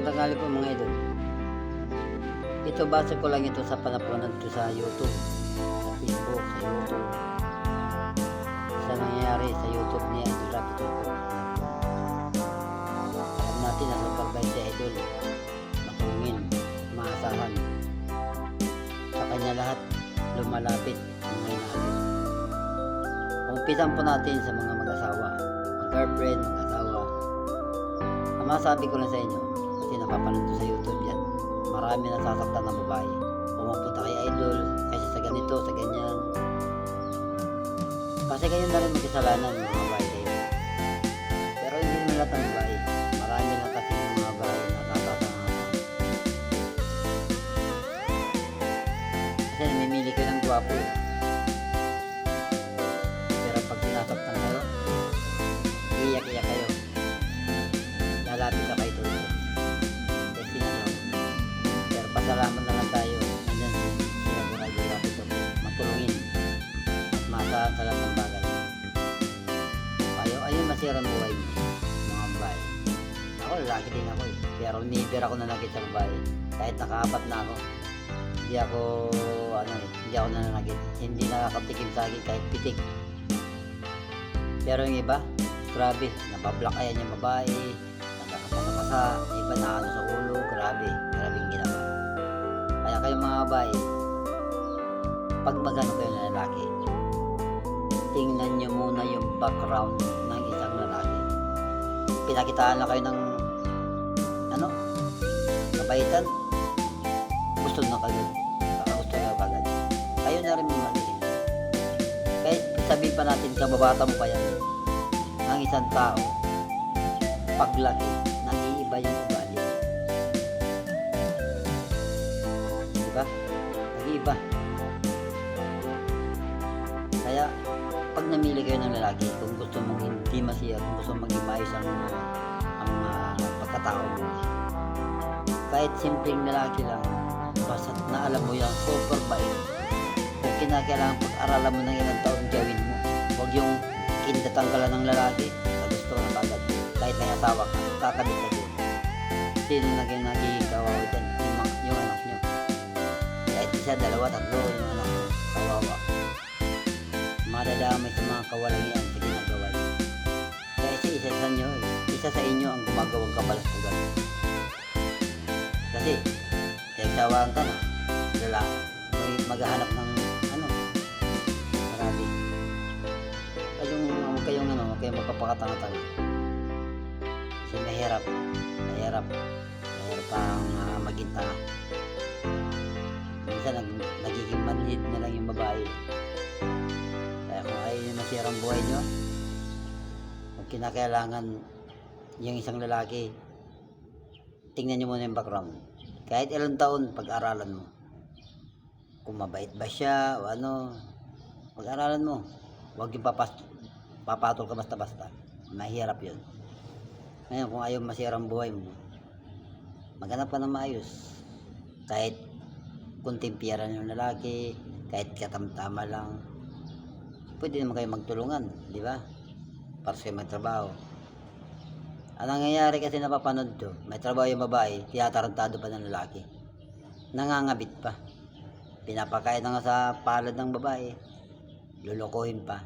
Magandang tanghali po mga idol. Ito base ko lang ito sa panapunan ko sa YouTube, sa Facebook, sa YouTube. Sa nangyayari sa YouTube ni Idol Rapid po. Alam natin na supervise si Idol. Matungin, maasahan. Sa kanya lahat lumalapit mga inaabot. Umpisan po natin sa mga mag-asawa, mag-girlfriend, mag-asawa. Masabi ko lang sa inyo, napapanood sa YouTube yan, marami na sasaktan ng babae. Pumupunta kay idol, kasi sa ganito, sa ganyan. Kasi kayo na rin magkasalanan mga babae kayo. Pero hindi naman lahat ng babae. Marami na kasi yung mga babae na natatangasan. Kasi namimili kayo ng gwapo eh. Lalaki din ako eh. Pero never ako sa babae. Kahit nakaapat na ako. Hindi ako, ano eh, hindi ako nananakit. Hindi nakakatikim sa akin kahit pitik. Pero yung iba, grabe, nabablakayan yung babae, nakakapasa, iba na ano sa ulo, grabe, grabe yung ginawa. Kaya kayo mga babae, pag magano kayo na lalaki, tingnan nyo muna yung background ng isang lalaki. Pinakitaan na kayo ng, kabaitan, gusto na kagad, gusto na kagad. Kayo na rin mamalihin. Kahit sabihin pa natin, kababata mo pa yan, ang isang tao, paglaki, nag-iiba yung ugali. Diba? Nag-iiba. Kaya, pag namili kayo ng lalaki, kung gusto mong hindi masiya, kung gusto maging maayos ang, ang ah, pagkatao mo, kahit simpleng lalaki lang, basta na alam mo yan, super bait. Kung kinakailangan pag-aralan mo ng ilang taon, gawin mo. Huwag yung lang ng lalaki, sa gusto ka na agad. Kahit may asawa ka, kakabit ka din. Sino naging nagiging kawawa dyan? Yung, yung anak nyo. Kahit isa, dalawa, tatlo, yung anak nyo. Kawawa. Madadamay sa mga kawalangian sa ginagawa nyo. Kaya isa, isa sa inyo, isa sa inyo ang gumagawang kabalastugan. Kasi, nagsawaan ka na, lalaki, may maghahanap ng ano, marami. Kayong, huwag kayong ano, huwag kayong magpapakatanga-tanga. Kasi mahirap, mahirap, mahirap ang uh, maging tanga. Minsan nag, nagiging manhid na lang yung babae. Kaya kung ayaw nyo masirang buhay nyo, kung kinakailangan yung isang lalaki, tingnan nyo muna yung background. Kahit ilang taon, pag-aralan mo. Kung mabait ba siya, o ano, pag-aralan mo. Huwag yung papas, papatol ka basta-basta. Mahirap yun. Ngayon, kung ayaw masirang buhay mo, maghanap ka ng maayos. Kahit kunting piyara ng lalaki, kahit katamtama lang, pwede naman kayo magtulungan, di ba? Para sa magtrabaho. Ang nangyayari kasi napapanood to, may trabaho yung babae, tiyatarantado pa ng lalaki. Nangangabit pa. Pinapakain na nga sa palad ng babae. Lulukuhin pa.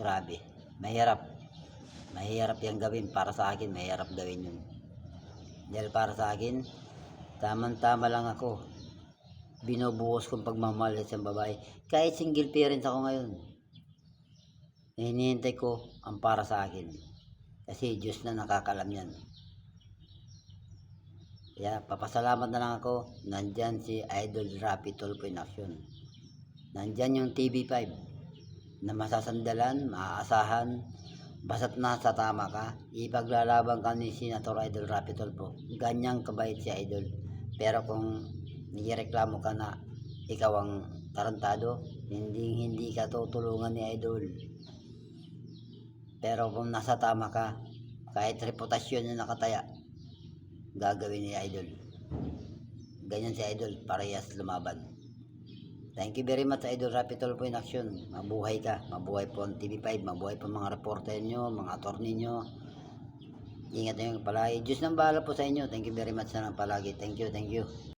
Grabe. Mahirap. Mahirap yung gawin. Para sa akin, mahirap gawin yun. Dahil para sa akin, tamang-tama lang ako. Binubuhos kong pagmamahal sa babae. Kahit single parents ako ngayon. Hinihintay ko ang para sa akin. Kasi Diyos na nakakalam yan. Kaya papasalamat na lang ako. Nandyan si Idol Rapi Tulpo in Action. Nandyan yung TV5 na masasandalan, maaasahan, basta't nasa tama ka, ipaglalaban ka ni Senator Idol Rapi Tulpo. Ganyang kabait si Idol. Pero kung nireklamo ka na ikaw ang tarantado, hindi hindi ka tutulungan ni Idol. Pero kung nasa tama ka, kahit reputasyon na nakataya, gagawin ni Idol. Ganyan si Idol, parehas lumaban. Thank you very much Idol Rapid Tulpo in Action. Mabuhay ka, mabuhay po ang TV5, mabuhay po mga reporter nyo, mga attorney nyo. Ingat nyo palagi. Diyos nang bahala po sa inyo. Thank you very much na palagi. Thank you, thank you.